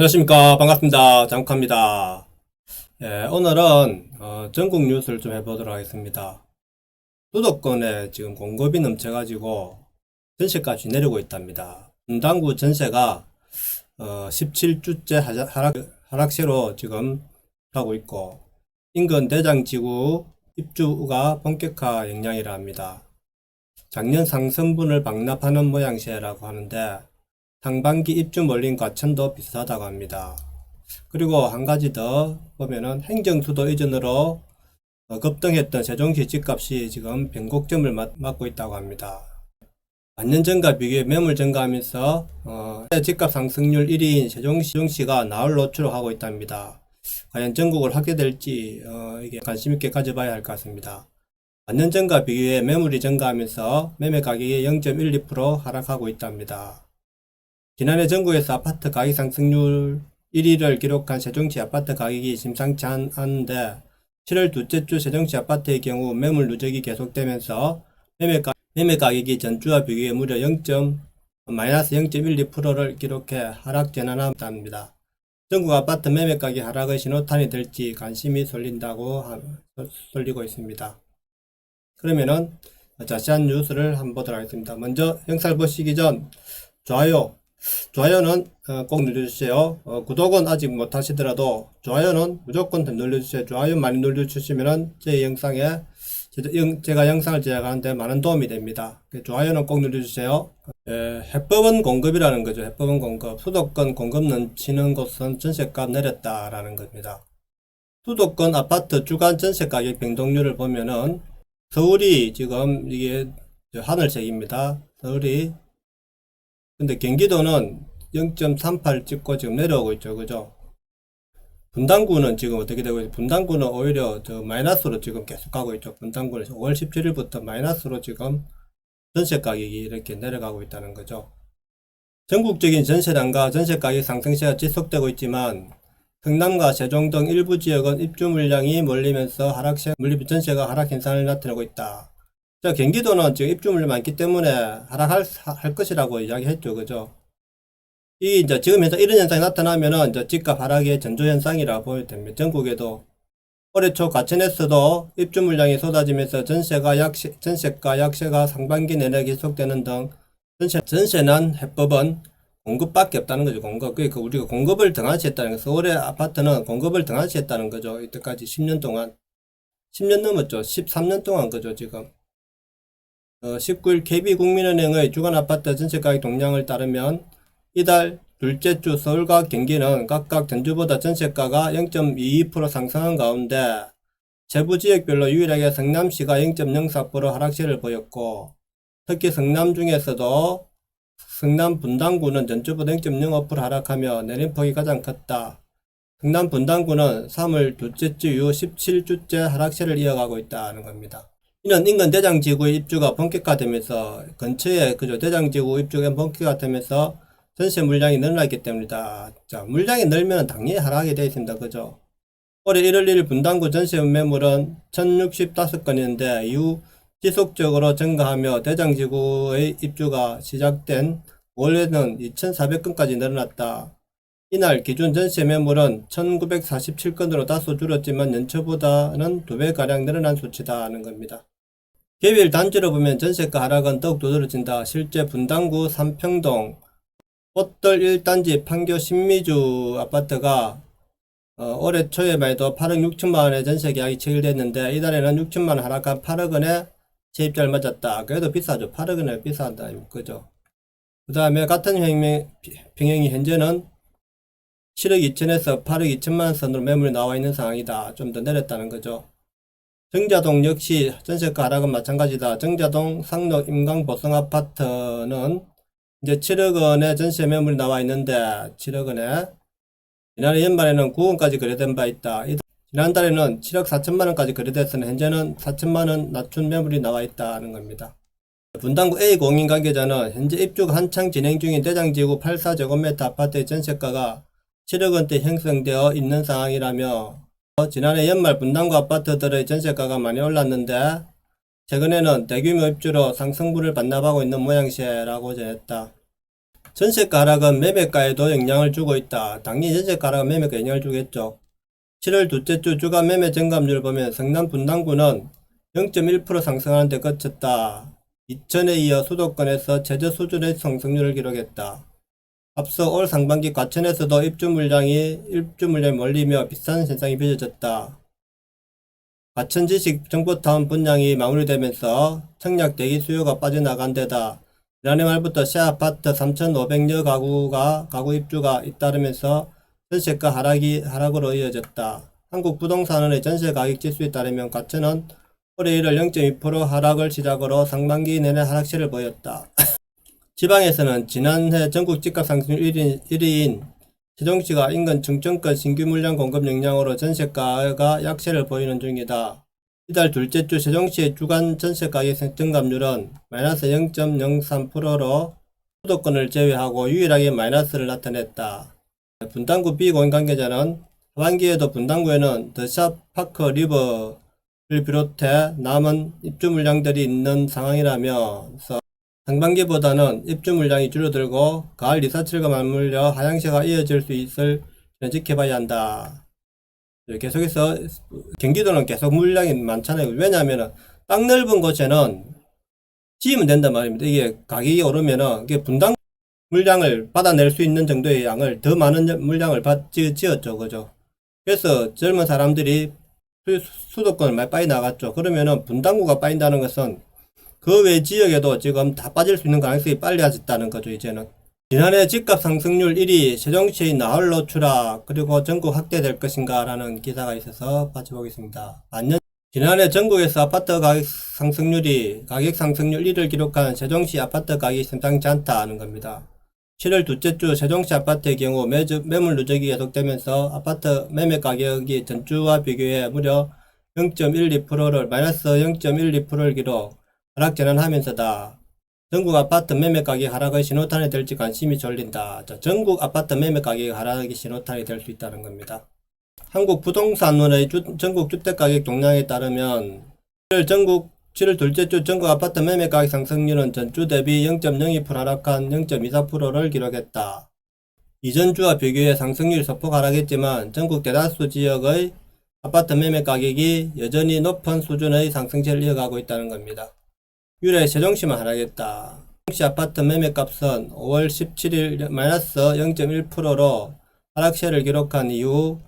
안녕하십니까. 반갑습니다. 장카입니다. 예, 오늘은 어, 전국 뉴스를 좀 해보도록 하겠습니다. 수도권에 지금 공급이 넘쳐가지고 전세값이 내리고 있답니다. 분당구 전세가 어, 17주째 하락, 하락세로 지금 하고 있고 인근 대장지구 입주가 본격화 영향이라 합니다. 작년 상승분을 방납하는 모양새라고 하는데 상반기 입주 몰린 과천 도 비슷하다고 합니다. 그리고 한 가지 더 보면은 행정수도 이전으로 어, 급등했던 세종시 집값이 지금 변곡점을 맞, 맞고 있다고 합니다. 반년 전과 비교해 매물 증가하면서 어, 집값 상승률 1위인 세종시, 세종시가 나홀 노출을 하고 있답니다. 과연 전국을 하게 될지 어, 이게 관심 있게 가져봐야 할 것 같습니다. 반년 전과 비교해 매물이 증가하면서 매매 가격이 0.12% 하락하고 있답니다. 지난해 전국에서 아파트 가격 상승률 1위를 기록한 세종시 아파트 가격이 심상치 않- 않은데 7월 둘째 주 세종시 아파트의 경우 매물 누적이 계속되면서 매매, 가, 매매 가격이 전주와 비교해 무려 0. 마이너스 0.12%를 기록해 하락 전환합니다. 전국 아파트 매매 가격 하락의 신호탄이 될지 관심이 쏠린다고 하- 쏠리고 있습니다. 그러면은 자세한 뉴스를 한번 보도록 하겠습니다. 먼저 영상을 보시기 전 좋아요, 좋아요는 어, 꼭 눌러주세요. 어, 구독은 아직 못하시더라도 좋아요는 무조건 좀 눌러주세요. 좋아요 많이 눌러주시면은 제 영상에 제가 영상을 제작하는데 많은 도움이 됩니다. 그 좋아요는 꼭 눌러주세요. 에, 해법은 공급이라는 거죠. 해법은 공급. 수도권 공급 넘치는 곳은 전세값 내렸다라는 겁니다. 수도권 아파트 주간 전세 가격 변동률을 보면은 서울이 지금 이게 저 하늘색입니다. 서울이 근데 경기도는 0.38 찍고 지금 내려오고 있죠. 그죠? 분당구는 지금 어떻게 되고 있어요? 분당구는 오히려 저 마이너스로 지금 계속 가고 있죠. 분당구는 5월 17일부터 마이너스로 지금 전세 가격이 이렇게 내려가고 있다는 거죠. 전국적인 전세량과 전세 가격 상승세가 지속되고 있지만 성남과 세종 등 일부 지역은 입주 물량이 몰리면서 하락세, 물리 전세가 하락 현상을 나타내고 있다. 자, 경기도는 지금 입주 물량이 많기 때문에 하락할 할 것이라고 이야기했죠. 그죠? 이 이제 지금 현상 이런 현상이 나타나면은 이제 집값 하락의 전조 현상이라 보면 됩니다. 전국에도 올해 초 과천에서도 입주 물량이 쏟아지면서 전세가 약세, 전세가 약세가 상반기 내내 계속되는 등 전세 전세난 해법은 공급밖에 없다는 거죠. 공급. 그러니까 우리가 공급을 등한시했다는 거. 서울의 아파트는 공급을 등한시했다는 거죠. 이때까지 10년 동안 10년 넘었죠. 13년 동안 그죠 지금. 어, 19일 KB국민은행의 주간 아파트 전세가격 동향을 따르면 이달 둘째 주 서울과 경기는 각각 전주보다 전세가가 0.22% 상승한 가운데 세부 지역별로 유일하게 성남시가 0.04% 하락세를 보였고 특히 성남 중에서도 성남 분당구는 전주보다 0.05% 하락하며 내림폭이 가장 컸다. 성남 분당구는 3월 둘째 주 이후 17주째 하락세를 이어가고 있다는 겁니다. 이는 인근 대장지구의 입주가 본격화되면서 근처에 그저 대장지구 입주가 본격화되면서 전세 물량이 늘어났기 때문이다. 자, 물량이 늘면 당연히 하락하게 되어 있습니다. 그죠? 올해 1월 1일 분당구 전세 매물은 1065건이었는데 이후 지속적으로 증가하며 대장지구의 입주가 시작된 올해는 2,400건까지 늘어났다. 이날 기준 전세 매물은 1947건으로 다소 줄었지만 연초보다는 두 배가량 늘어난 수치다는 겁니다. 개별 단지로 보면 전세가 하락은 더욱 두드러진다. 실제 분당구 삼평동 꽃들 1단지 판교 신미주 아파트가 어, 올해 초에만 해도 8억 6천만 원의 전세 계약이 체결됐는데 이달에는 6천만 원 하락한 8억 원의 세입자를 맞았다. 그래도 비싸죠. 8억 원에 비싸다. 그죠? 그 다음에 같은 평형, 평형이 현재는 7억 2천에서 8억 2천만 선으로 매물이 나와 있는 상황이다. 좀 더 내렸다는 거죠. 정자동 역시 전세가 하락은 마찬가지다. 정자동 상록 임강 보성 아파트는 이제 7억 원의 전세 매물이 나와 있는데 7억 원에 지난해 연말에는 9억까지 거래된 바 있다. 이- 지난달에는 7억 4천만 원까지 거래됐으나 현재는 4천만 원 낮춘 매물이 나와 있다는 겁니다. 분당구 A 공인 관계자는 현재 입주가 한창 진행 중인 대장지구 84제곱미터 아파트의 전세가가 7억 원대 형성되어 있는 상황이라며 지난해 연말 분당구 아파트들의 전세가가 많이 올랐는데 최근에는 대규모 입주로 상승분을 반납하고 있는 모양새라고 전했다. 전세가 하락은 매매가에도 영향을 주고 있다. 당연히 전세가 하락은 매매가에 영향을 주겠죠. 7월 둘째 주 주간 매매 증감률 보면 성남 분당구는 0.1% 상승하는 데 그쳤다. 2000에 이어 수도권에서 최저 수준의 상승률을 기록했다. 앞서 올 상반기 과천에서도 입주 물량이 입주 물량이 몰리며 비싼 현상이 빚어졌다. 과천 지식 정보타운 분양이 마무리되면서 청약 대기 수요가 빠져나간 데다 지난해 말부터 새 아파트 3,500여 가구가 가구 입주가 잇따르면서 전세가 하락이 하락으로 이어졌다. 한국 부동산원의 전세 가격 지수에 따르면 과천은 올해 1월 0.2% 하락을 시작으로 상반기 내내 하락세를 보였다. 지방에서는 지난해 전국 집값 상승률 1위, 1위인 세종시가 인근 중점권 신규 물량 공급 역량으로 전세가가 약세를 보이는 중이다. 이달 둘째 주 세종시의 주간 전세가격 증감률은 마이너스 0.03%로 수도권을 제외하고 유일하게 마이너스를 나타냈다. 분당구 비공인 관계자는 하반기에도 분당구에는 더샵 파크 리버를 비롯해 남은 입주 물량들이 있는 상황이라면서 상반기보다는 입주 물량이 줄어들고 가을 리사철과 맞물려 하향세가 이어질 수 있을 지켜봐야 한다. 계속해서 경기도는 계속 물량이 많잖아요. 왜냐하면 땅 넓은 곳에는 지으면 된단 말입니다. 이게 가격이 오르면은 이게 분당 물량을 받아낼 수 있는 정도의 양을 더 많은 물량을 받, 지, 지었죠. 그죠? 그래서 젊은 사람들이 수- 수도권을 많이 빠이 나갔죠. 그러면은 분당구가 빠인다는 것은 그 외 지역에도 지금 다 빠질 수 있는 가능성이 빨라졌다는 거죠, 이제는. 지난해 집값 상승률 1위 세종시의 나홀로 추락 그리고 전국 확대될 것인가 라는 기사가 있어서 같이 보겠습니다. 반년 지난해 전국에서 아파트 가격 상승률이 가격 상승률 1위를 기록한 세종시 아파트 가격이 심상치 않다는 겁니다. 7월 둘째 주 세종시 아파트의 경우 매주, 매물 누적이 계속되면서 아파트 매매 가격이 전주와 비교해 무려 0.12%를 마이너스 0.12%를 기록 하락 전환하면서다. 전국 아파트 매매 가격 하락의 신호탄이 될지 관심이 졸린다. 자, 전국 아파트 매매 가격 하락의 신호탄이 될 수 있다는 겁니다. 한국 부동산원의 주- 전국 주택 가격 동향에 따르면 7월 전국 7월 둘째 주 전국 아파트 매매 가격 상승률은 전주 대비 0.02% 하락한 0.24%를 기록했다. 이전 주와 비교해 상승률이 소폭 하락했지만 전국 대다수 지역의 아파트 매매 가격이 여전히 높은 수준의 상승세를 이어가고 있다는 겁니다. 유래 세종시만 하락했다. 세종시 아파트 매매값은 5월 17일 마이너스 0.1%로 하락세를 기록한 이후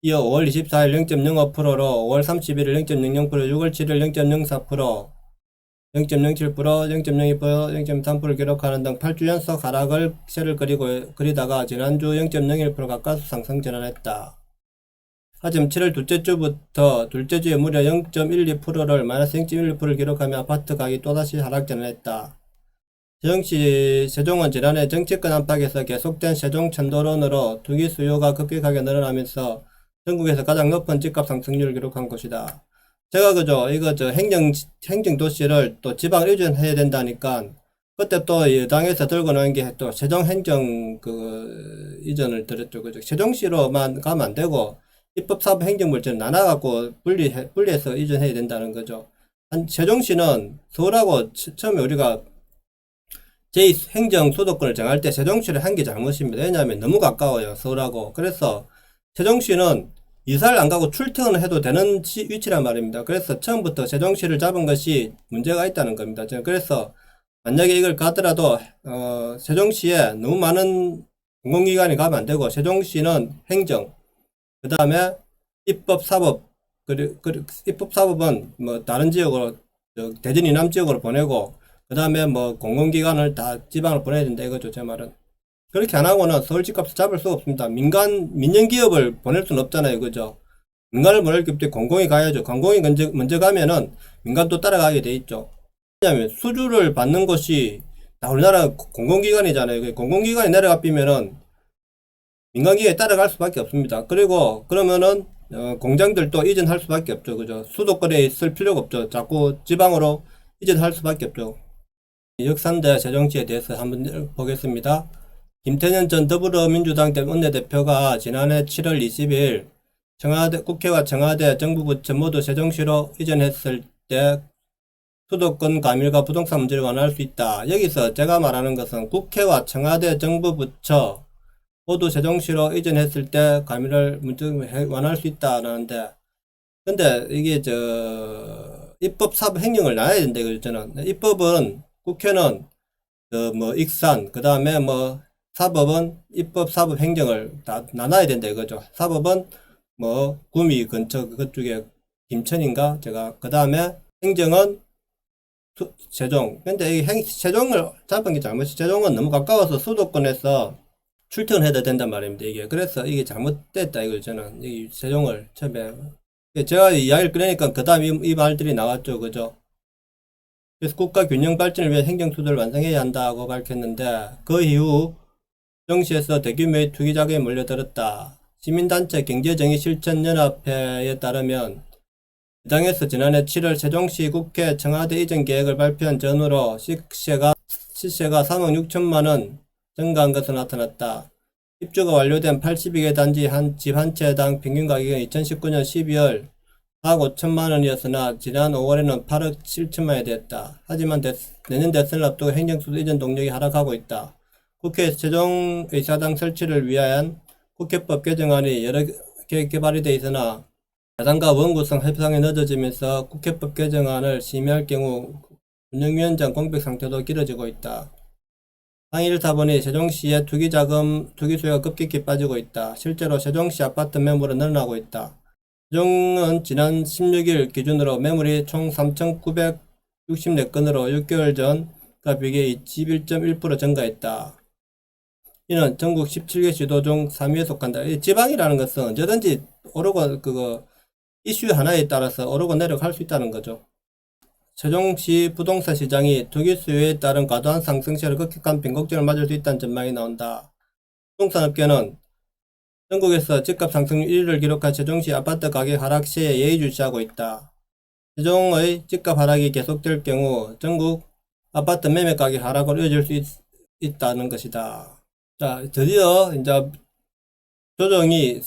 이어 5월 24일 0.05%로 5월 31일 0.00%, 6월 7일 0.04%, 0.07%, 0.02%, 0.3%를 기록하는 등 8주 연속 하락을 세를 그리고 그리다가 지난주 0.01% 가까스 상승 전환했다. 하지만 7월 둘째 주부터 둘째 주에 무려 0.12%를 마이너스 0.12%를 기록하며 아파트 가격이 또다시 하락 전환했다. 세종시 세종은 지난해 정치권 안팎에서 계속된 세종 천도론으로 투기 수요가 급격하게 늘어나면서 전국에서 가장 높은 집값 상승률을 기록한 곳이다. 제가 그저 이거 저 행정 행정 도시를 또 지방 이전해야 된다니까 그때 또 여당에서 들고 나온 게 또 세종 행정 그 이전을 들었죠. 그죠? 세종시로만 가면 안 되고 입법 사법 행정물질을 나눠 갖고 분리해 분리해서 이전해야 된다는 거죠. 한 세종시는 서울하고 처- 처음에 우리가 제 행정 수도권을 정할 때 세종시를 한 게 잘못입니다. 왜냐하면 너무 가까워요. 서울하고. 그래서 세종시는 이사를 안 가고 출퇴근을 해도 되는 시- 위치란 말입니다. 그래서 처음부터 세종시를 잡은 것이 문제가 있다는 겁니다. 그래서 만약에 이걸 가더라도 어, 세종시에 너무 많은 공공기관이 가면 안 되고 세종시는 행정, 그 다음에 입법, 사법, 그리고 입법, 사법은 뭐 다른 지역으로 저 대전 이남 지역으로 보내고 그 다음에 뭐 공공기관을 다 지방으로 보내야 된다 이거죠 제 말은. 그렇게 안 하고는 서울 집값을 잡을 수가 없습니다. 민간 민영기업을 보낼 수는 없잖아요 그죠? 민간을 보낼 게 없지 공공이 가야죠. 공공이 먼저, 먼저 가면은 민간도 따라가게 돼 있죠. 왜냐하면 수주를 받는 것이 다 우리나라 공공기관이잖아요. 그 공공기관이 내려가 삐면은 민간기관에 따라갈 수밖에 없습니다. 그리고 그러면은 어, 공장들도 이전할 수밖에 없죠. 그죠? 수도권에 있을 필요가 없죠. 자꾸 지방으로 이전할 수밖에 없죠. 역산대 세종시에 대해서 한번 보겠습니다. 김태년 전 더불어민주당 원내대표가 지난해 7월 20일 청와대, 국회와 청와대, 정부 부처 모두 세종시로 이전했을 때 수도권 가밀과 부동산 문제를 완화할 수 있다. 여기서 제가 말하는 것은 국회와 청와대 정부 부처 모두 세종시로 이전했을 때 가밀을 문제 완화할 수 있다라는데 근데 이게 저 입법 사법 행령을 나눠야 된다 저는. 입법은 국회는 그뭐 익산 그 다음에 뭐 사법은 입법 사법 행정을 다 나눠야 된다 이거죠. 사법은 뭐 구미 근처 그쪽에 김천인가 제가 그 다음에 행정은 수- 세종. 근데 이 행, 세종을 잡은 게 잘못이 세종은 너무 가까워서 수도권에서 출퇴근해야 된단 말입니다 이게. 그래서 이게 잘못됐다 이걸 저는 이 세종을 처음에. 제가 이야기를 꺼내니까 그 다음 이, 이 말들이 나왔죠 그죠? 그래서 국가 균형 발전을 위해 행정 수도를 완성해야 한다고 밝혔는데 그 이후 정시에서 대규모의 투기 자금이 몰려들었다. 시민단체 경제정의 실천연합회에 따르면 해당에서 지난해 7월 세종시 국회 청와대 이전 계획을 발표한 전후로 시세가, 시세가 3억 6천만 원 증가한 것으로 나타났다. 입주가 완료된 82개 단지 한 집 한 채당 평균 가격은 2019년 12월 4억 5천만 원이었으나 지난 5월에는 8억 7천만 원이 됐다. 하지만 대- 내년 대선을 앞두고 행정수도 이전 동력이 하락하고 있다. 국회 최종의사당 설치를 위한 국회법 개정안이 여러 개 개발이 돼 있으나 야당과 원구성 협상이 늦어지면서 국회법 개정안을 심의할 경우 운영위원장 공백 상태도 길어지고 있다. 항의를 타보니 세종시의 투기자금, 투기수요가 급격히 빠지고 있다. 실제로 세종시 아파트 매물은 늘어나고 있다. 세종은 지난 16일 기준으로 매물이 총 3,964건으로 6개월 전과 비교해 21.1% 증가했다. 이는 전국 17개 시도 중 3위에 속한다. 이 지방이라는 것은 언제든지 오르고 그거 이슈 하나에 따라서 오르고 내려갈 수 있다는 거죠. 세종시 부동산 시장이 투기 수요에 따른 과도한 상승 시를 급격한 빈곡점을 맞을 수 있다는 전망이 나온다. 부동산 업계는 전국에서 집값 상승 1위를 기록한 세종시 아파트 가격 하락 시에 예의주시하고 있다. 세종의 집값 하락이 계속될 경우 전국 아파트 매매 가격 하락으로 이어질 수 있, 있다는 것이다. 자, 드디어 이제 조정이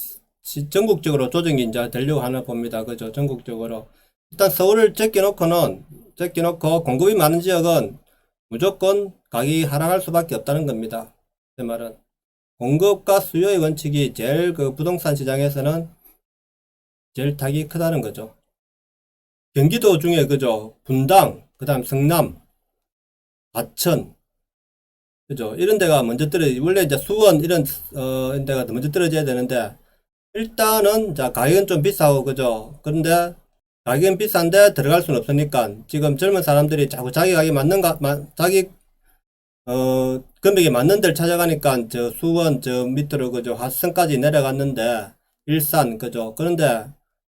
시- 전국적으로 조정이 이제 되려고 하나 봅니다. 그죠? 전국적으로. 일단 서울을 제껴놓고는, 제껴놓고 공급이 많은 지역은 무조건 가격이 하락할 수밖에 없다는 겁니다. 제 말은. 공급과 수요의 원칙이 제일 그 부동산 시장에서는 제일 탁이 크다는 거죠. 경기도 중에 그죠? 분당, 그 다음 성남, 과천, 그죠? 이런 데가 먼저 떨어지, 원래 이제 수원 이런, 어, 데가 먼저 떨어져야 되는데, 일단은, 자, 가격은 좀 비싸고, 그죠? 그런데, 가격은 비싼데 들어갈 수는 없으니까, 지금 젊은 사람들이 자꾸 자기 가격에 맞는 가, 마, 자기, 어, 금액에 맞는 데를 찾아가니까, 저 수원, 저 밑으로, 그죠? 화성까지 내려갔는데, 일산, 그죠? 그런데,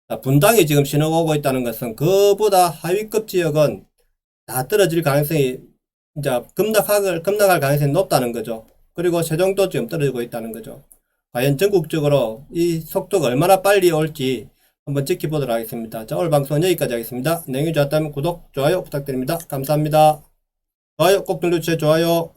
자, 분당이 지금 신호가 오고 있다는 것은, 그보다 하위급 지역은 다 떨어질 가능성이 이제 급락할, 급락할 가능성이 높다는 거죠. 그리고 세종도 지금 떨어지고 있다는 거죠. 과연 전국적으로 이 속도가 얼마나 빨리 올지 한번 지켜보도록 하겠습니다. 자, 오늘 방송은 여기까지 하겠습니다. 내용이 좋았다면 구독, 좋아요 부탁드립니다. 감사합니다. 좋아요 꼭 눌러주세요. 좋아요.